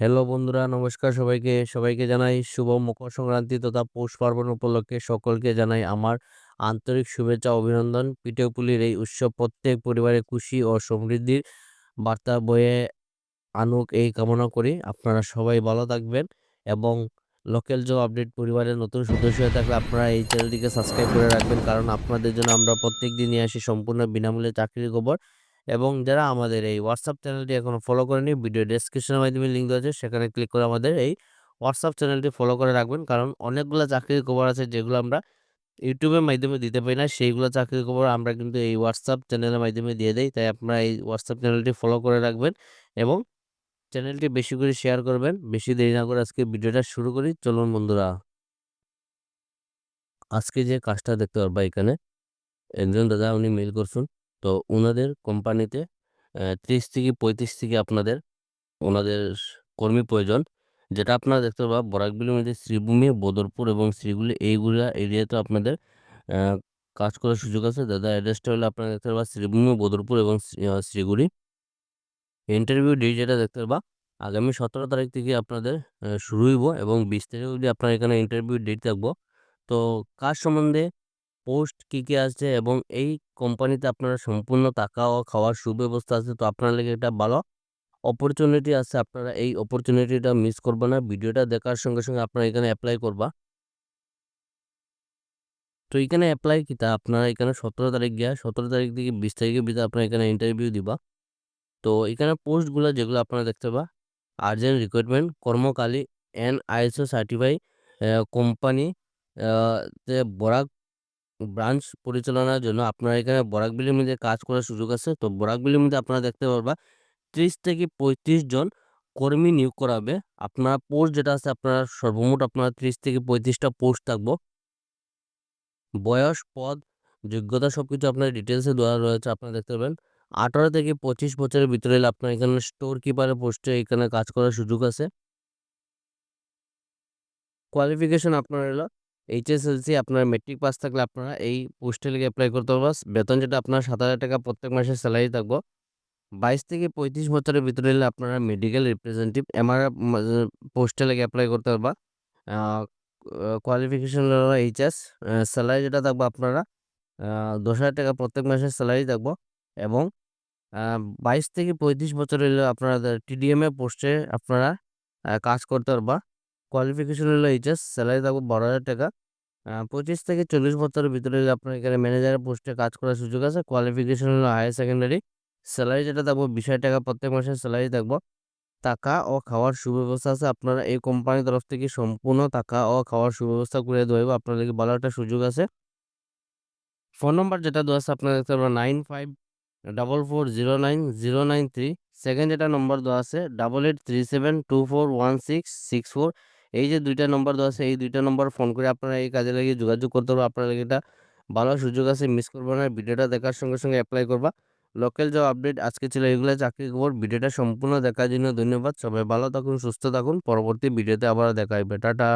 Hello বন্ধুরা, নমস্কার সবাইকে। সবাইকে জানাই শুভ মকর সংক্রান্তি তথা পৌষ পার্বণ উপলক্ষে সকলকে জানাই আমার আন্তরিক শুভেচ্ছা, অভিনন্দন। পিঠেপুলির এই উৎসব প্রত্যেক পরিবারে খুশি ও সমৃদ্ধির বার্তা বয়ে আনুক এই কামনা করি। আপনারা সবাই ভালো থাকবেন এবং লোকাল জব আপডেট পরিবারের নতুন সদস্য হয়ে থাকলে আপনারা এই চ্যানেলটিকে সাবস্ক্রাইব করে রাখবেন, কারণ আপনাদের জন্য আমরা প্রত্যেক দিন নিয়ে আসি সম্পূর্ণ বিনামূল্যে চাকরির খবর। এবং যারা আমাদের এই হোয়াটসঅ্যাপ চ্যানেলটি এখনও ফলো করেনি ভিডিও ডেসক্রিপশনের মাধ্যমে লিঙ্ক আছে, সেখানে ক্লিক করে আমাদের এই হোয়াটসঅ্যাপ চ্যানেলটি ফলো করে রাখবেন। কারণ অনেকগুলো চাকরির খবর আছে যেগুলো আমরা ইউটিউবের মাধ্যমে দিতে পারি না। সেইগুলো চাকরির খবর আমরা কিন্তু এই হোয়াটসঅ্যাপ চ্যানেলের মাধ্যমে দিয়ে দিই। তাই আপনারা এই হোয়াটসঅ্যাপ চ্যানেলটি ফলো করে রাখবেন এবং চ্যানেলটি বেশি করে শেয়ার করবেন। বেশি দেরি না করে আজকে ভিডিওটা শুরু করি। চলুন বন্ধুরা, আজকে যে কাজটা দেখতে পারবা এখানে। একজন দাদা, উনি মেল করছেন। তো ওনাদের কোম্পানিতে ত্রিশ থেকে পঁয়ত্রিশ থেকে আপনাদের ওনাদের কর্মী প্রয়োজন। যেটা আপনারা দেখতে পাবা বরাকবিলের মধ্যে শ্রীভূমি, বদরপুর এবং শ্রীগুলি, এইগুলা এরিয়াতে আপনাদের কাজ করার সুযোগ আছে। দাদা অ্যাড্রেসটা হলে আপনারা দেখতে পাবা শ্রীভূমি, বদরপুর এবং শ্রীগুড়ি ইন্টারভিউ ডেট যেটা দেখতে পাবা, আগামী সতেরো তারিখ থেকে আপনাদের শুরু হইব এবং বিশ তারিখ অবধি আপনার এখানে ইন্টারভিউ ডেট থাকব। তো কাজ সম্বন্ধে পোস্ট কী কী আছে এবং এই কোম্পানিতে আপনারা সম্পূর্ণ টাকা ও খাওয়ার সুব্যবস্থা আছে, তো আপনার লেগে এটা ভালো। অপরচুনিটি আছে, আপনারা এই অপরচুনিটিটা মিস করবে না, ভিডিওটা দেখার সঙ্গে সঙ্গে আপনারা এখানে অ্যাপ্লাই করবা। তো এখানে অ্যাপ্লাই কিতা আপনারা এখানে সতেরো তারিখ গিয়া, সতেরো তারিখ থেকে বিশ তারিখের ভিতরে আপনারা এখানে ইন্টারভিউ দিবা। তো এখানে পোস্টগুলো যেগুলো আপনারা দেখতে পাবা urgent recruitment কর্মকালী an ISO certify company Barak branch পরিচালনার জন্য আপনার এখানে বরাকবিলির মধ্যে কাজ করার সুযোগ আছে। তো বরাকবিলির মধ্যে আপনারা দেখতে পারবা ত্রিশ থেকে পঁয়ত্রিশ জন কর্মী নিয়োগ করাবে। আপনার পোস্ট যেটা আছে আপনার সর্বমোট আপনার ত্রিশ থেকে পঁয়ত্রিশটা পোস্ট থাকব। বয়স, পদ, যোগ্যতা সব কিছু আপনার ডিটেলসে দেওয়া রয়েছে, আপনারা দেখতে পাবেন আঠারো থেকে পঁচিশ বছরের ভিতরে আপনার এখানে স্টোর কিপারের পোস্টে এখানে কাজ করার সুযোগ আছে। কোয়ালিফিকেশন আপনার এলো এইচএসএলসি আপনার মেট্রিক পাস থাকলে আপনারা এই পোস্টে লিগে অ্যাপ্লাই করতে পারবেন বেতন যেটা আপনার সাত হাজার টাকা প্রত্যেক মাসে স্যালারি থাকব। বাইশ থেকে পঁয়ত্রিশ বছরের ভিতরে এলে আপনারা মেডিকেল রিপ্রেজেন্টেটিভ এমআর পোস্টে লেগে অ্যাপ্লাই করতে পারবা। কোয়ালিফিকেশন হলো এইচএস স্যালারি যেটা থাকব আপনারা দশ হাজার টাকা প্রত্যেক মাসে স্যালারি থাকব। এবং বাইশ থেকে পঁয়ত্রিশ বছর হলে আপনারা টিডিএম এ পোস্টে আপনারা কাজ করতে পারবা। কোয়ালিফিকেশন হলো এইচএস স্যালারি থাকব বারো হাজার টাকা। পঁচিশ থেকে চল্লিশ বছরের ভিতরে আপনার এখানে ম্যানেজারের পোস্টে কাজ করার সুযোগ আছে কোয়ালিফিকেশন হলো হায়ার সেকেন্ডারি স্যালারি যেটা থাকব বিশ টাকা প্রত্যেক মাসে স্যালারি থাকব টাকা ও খাওয়ার সুব্যবস্থা আছে, আপনারা এই কোম্পানির তরফ থেকে সম্পূর্ণ টাকা ও খাওয়ার সুব্যবস্থা করে দেবো আপনাদেরকে ভালো একটা সুযোগ আছে। ফোন নম্বর যেটা দেওয়া আছে, আপনারা দেখতে পারবেন nine five double four zero nine zero nine three second যেটা নম্বর দেওয়া আছে double eight three seven two four one six six four এই যে দুইটা নম্বর দেওয়া আছে, এই দুইটা নম্বর ফোন করে আপনারা এই কাজে লাগিয়ে যোগাযোগ করতে পারব আপনারা এটা ভালো সুযোগ আছে মিস করব না ভিডিওটা দেখার সঙ্গে সঙ্গে অ্যাপ্লাই করবা। লোকাল জব আপডেট আজকে ছিল এগুলো চাকরি খবর ভিডিওটা সম্পূর্ণ দেখার জন্য ধন্যবাদ। সবাই ভালো থাকুন, সুস্থ থাকুন। পরবর্তী ভিডিওতে আবার দেখা হবে টাটা।